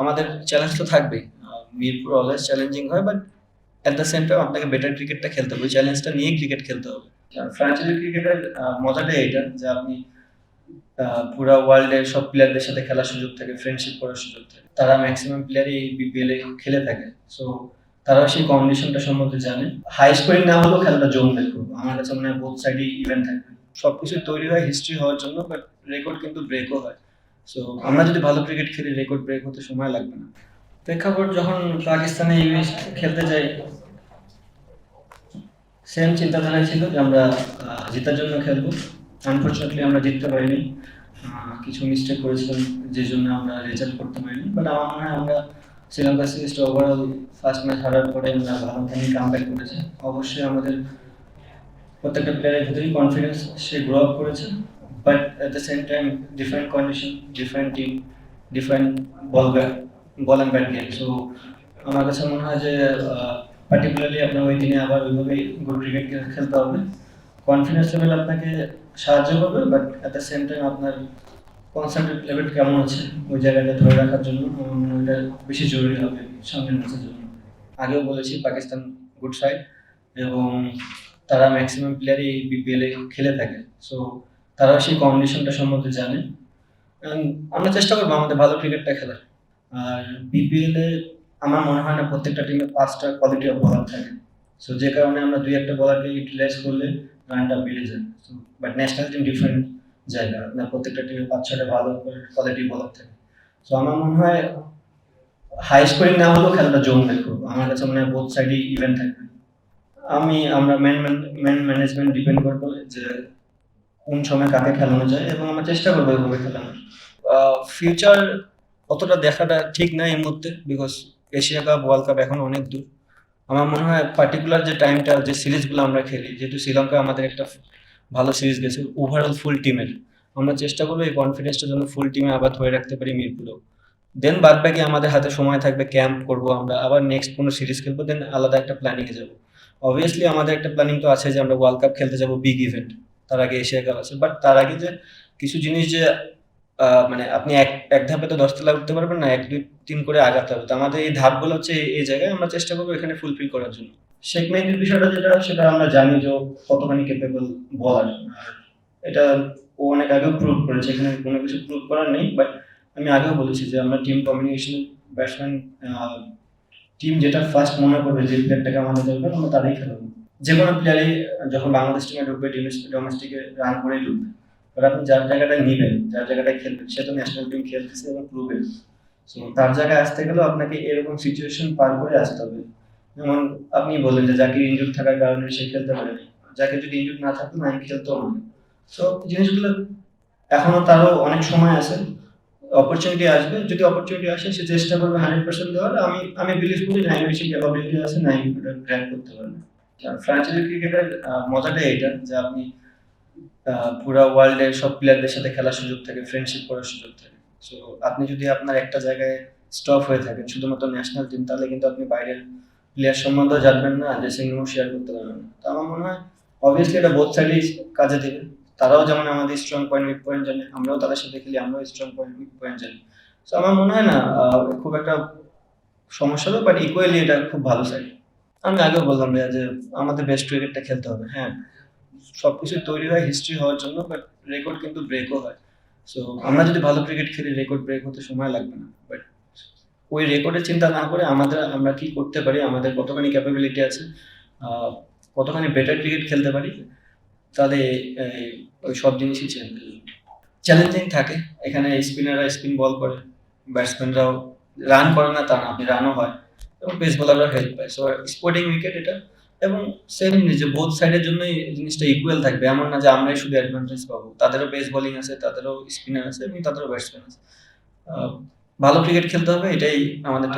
আমাদের চ্যালেঞ্জ তো থাকবেই। মিরপুর অলওয়েজ চ্যালেঞ্জিং হয় but at the same time আপনাকে বেটার ক্রিকেটটা খেলতে হবে। চ্যালেঞ্জটা নিয়েই ক্রিকেট খেলতে হবে। ফ্র্যাঞ্চাইজি ক্রিকেটের মজাটাই এটা যে আপনি পুরা ওয়ার্ল্ডের সব প্লেয়ারদের সাথে খেলার সুযোগ থাকে ফ্রেন্ডশিপ করার সুযোগ থাকে। তারা ম্যাক্সিমাম প্লেয়ারই বিপিএল এ খেলে থাকে। সো তারা সেই কন্ডিশনটা সম্বন্ধে জানে। হাই স্কোরিং না হলেও খেলাটা জমবে খুব। আমার কাছে মনে হয় বোথ সাইডই ইভেন্ট থাকবে। সবকিছু তৈরি হয় হিস্ট্রি হওয়ার জন্য বাট রেকর্ড কিন্তু ব্রেকও হয়। সো আমরা যদি ভালো ক্রিকেট খেলি রেকর্ড ব্রেক হতে সময় লাগবে না। প্রেক্ষাপট যখন পাকিস্তানে ইউএস খেলতে যাই সেম চিন্তাধারায় ছিল যে আমরা জেতার জন্য খেলব। আনফর্চুনেটলি আমরা জিততে পারিনি। কিছু মিস্টেক করেছিলাম যে জন্য আমরা রেজাল্ট করতে পারিনি। বাট আমার মনে হয় আমরা শ্রীলঙ্কা সিরিজটা ওভারঅল ফার্স্ট ম্যাচ হারার পরে আমরা ভালো খানি কাম ব্যাক করেছি। অবশ্যই আমাদের প্রত্যেকটা প্লেয়ারের ভিতরেই কনফিডেন্স সে গ্রো আপ করেছে। But at the same time different condition different team different ball bat ball and bat game so আমার কাছে মনে হয় যে পার্টিকুলারলি আপনার ওই দিনে আবার ওইভাবেই গুড ক্রিকেট খেলতে হবে। কনফিডেন্স লেভেল আপনাকে সাহায্য করবে but at the same time আপনার কনসেন্ট্রেট লেভেল কেমন আছে ওই জায়গাটা ধরে রাখার জন্য, আমার মনে হয় বেশি জরুরি হবে সামনের ম্যাচের জন্য। আগেও বলেছি, পাকিস্তান গুড সাইড এবং তারা ম্যাক্সিমাম প্লেয়ারই বিপিএল খেলে থাকে। সো তারা সেই কন্ডিশনটা সম্বন্ধে জানে। আমরা চেষ্টা করব আমাদের ভালো ক্রিকেটটা খেলার। আর বিপিএল এ আমার মনে হয় না প্রত্যেকটা টিমে পাঁচটা কোয়ালিটি অফ বলার থাকে। সো যে কারণে আমরা দুই একটা বলারকে ইউটিলাইজ করলে রানটা বেড়ে যায়। বাট ন্যাশনাল টিম ডিফারেন্ট জায়গা। আপনার প্রত্যেকটা টিমে পাঁচ ছটা ভালো কোয়ালিটি বলার থাকে। সো আমার মনে হয় হাই স্কোরিং না হলেও খেলাটা জমবে খুব। আমার কাছে মনে হয় বোথ সাইডই ইভেন্ট থাকবে। আমি, আমরা ম্যান ম্যান ম্যানেজমেন্ট ডিপেন্ড করব যে কোন সময় কাকে খেলানো যায় এবং আমরা চেষ্টা করব এভাবে খেলানোর। ফিউচার অতটা দেখাটা ঠিক না এই মুহূর্তে because Asia cup world cup এখন অনেক দূর। আমার মনে হয় পার্টিকুলার যে টাইমটা যে সিরিজগুলো আমরা খেলি, যেহেতু শ্রীলঙ্কা আমাদের একটা ভালো সিরিজ গেছে ওভারঅল ফুল টিমের আমরা চেষ্টা করব এই কনফিডেন্সটা যেন ফুল টিমে আবার ধরে রাখতে পারি মিরপুরেও। দেন বাদ বাকি আমাদের হাতে সময় থাকবে ক্যাম্প করব আমরা, আবার নেক্সট কোনো সিরিজ খেলব দেন আলাদা একটা প্ল্যানিংয়ে যাব। অবভিয়াসলি আমাদের একটা প্ল্যানিং তো আছে যে আমরা ওয়ার্ল্ড কাপ খেলতে যাব বিগ ইভেন্ট তার আগে এশিয়া কাপ আছে। বাট তার আগে যে কিছু জিনিস যে মানে আপনি এক এক ধাপে তো দশতলা উঠতে পারবেন না, এক, দুই, তিন করে আগাতে হবে। তো আমাদের এই ধাপগুলো হচ্ছে এই- জায়গায় আমরা চেষ্টা করব এখানে ফুলফিল করার জন্য। শেখ মেহেদির বিষয়টা যেটা, সেটা আমরা জানি যে কতখানি কেপেবল বলার এটা ও অনেক আগেও প্রুভ করেছে, এখানে কোনো কিছু প্রুভ করার নেই। বাট আমি আগেও বলেছি যে আমরা টিম কমিউনিকেশন ব্যাটসম্যান টিম যেটা ফার্স্ট মনে করবে যে প্লেয়ারটাকে আমাদের দরকার, আমরা তারাই খেলাবো। যে কোনো প্লেয়ারই যখন বাংলাদেশ টিমে ঢুকবে ডোমেস্টিকে রান করেই ঢুকবে এবার আপনি যার জায়গাটায় নিবেন, যার জায়গাটায় খেলবেন সে তো ন্যাশনাল টিম খেলতেছে এবং প্রুভেন সো তার জায়গায় আসতে গেলেও আপনাকে এরকম সিচুয়েশন পার করে আসতে হবে। যেমন আপনি বললেন যে যাকে ইনজুর থাকার কারণে সে খেলতে পারেনি। যাকে যদি ইনজুর না থাকতো, না, আমি খেলতেও না। সো জিনিসগুলো এখনও তারও অনেক সময় আছে। অপরচুনিটি আসবে, যদি অপরচুনিটি আসে, সে চেষ্টা করবে হান্ড্রেড পার্সেন্ট দেওয়ার। আমি আমি বিলিভ করি নাই বেশি ক্যাপাবিলিটি আছে নাই গ্র্যান্ড করতে পারবে। ফ্র্যাঞ্চাইজি ক্রিকেটের মজাটাই এটা যে আপনি পুরা ওয়ার্ল্ডের সব প্লেয়ারদের সাথে খেলার সুযোগ থাকে, ফ্রেন্ডশিপ করার সুযোগ থাকে। সো আপনি যদি আপনার একটা জায়গায় স্টপ হয়ে থাকেন, শুধুমাত্র ন্যাশনাল টিম, তাহলে কিন্তু আপনি বাইরের প্লেয়ার সম্বন্ধেও জানবেন না, যে সিনেমাও শেয়ার করতে পারবেন না। তো আমার মনে হয় অবভিয়াসলি এটা বোথ সাইডেই কাজে দেবে। তারাও যেমন আমাদের স্ট্রং পয়েন্ট উইক পয়েন্ট জানে, আমরাও তাদের সাথে খেলি, আমরাও স্ট্রং পয়েন্ট উইক পয়েন্ট জানি। তো আমার মনে হয় না খুব একটা সমস্যা হবে বাট ইকুয়ালি এটা খুব ভালো সাইড আমি আগেও বললাম ভাইয়া যে আমাদের বেস্ট ক্রিকেটটা খেলতে হবে হ্যাঁ। সবকিছু তৈরি হয় হিস্ট্রি হওয়ার জন্য বাট রেকর্ড কিন্তু ব্রেকও হয়। সো আমরা যদি ভালো ক্রিকেট খেলি রেকর্ড ব্রেক হতে সময় লাগবে না। বাট ওই রেকর্ডের চিন্তা না করে আমাদের, আমরা কি করতে পারি, আমাদের কতখানি ক্যাপাবিলিটি আছে কতখানি বেটার ক্রিকেট খেলতে পারি, তাহলে ওই সব জিনিসই চ্যালেঞ্জিং থাকে, এখানে স্পিনাররা স্পিন বল করে ব্যাটসম্যানরাও রান করে না, তা না, আপনি রানও হয়। এবং পেস বোলাররা হেল্প পায় সো স্পোর্টিং উইকেট এটা এবং সেম যে বোথ সাইডের জন্যই জিনিসটা ইকুয়াল থাকবে। এমন না যে আমরাই শুধু অ্যাডভান্টেজ পাবো। তাদেরও পেস বোলিং আছে, তাদেরও স্পিনার আছে এবং তাদেরও ব্যাটসম্যান আছে। ভালো ক্রিকেট খেলতে হবে, এটাই আমাদের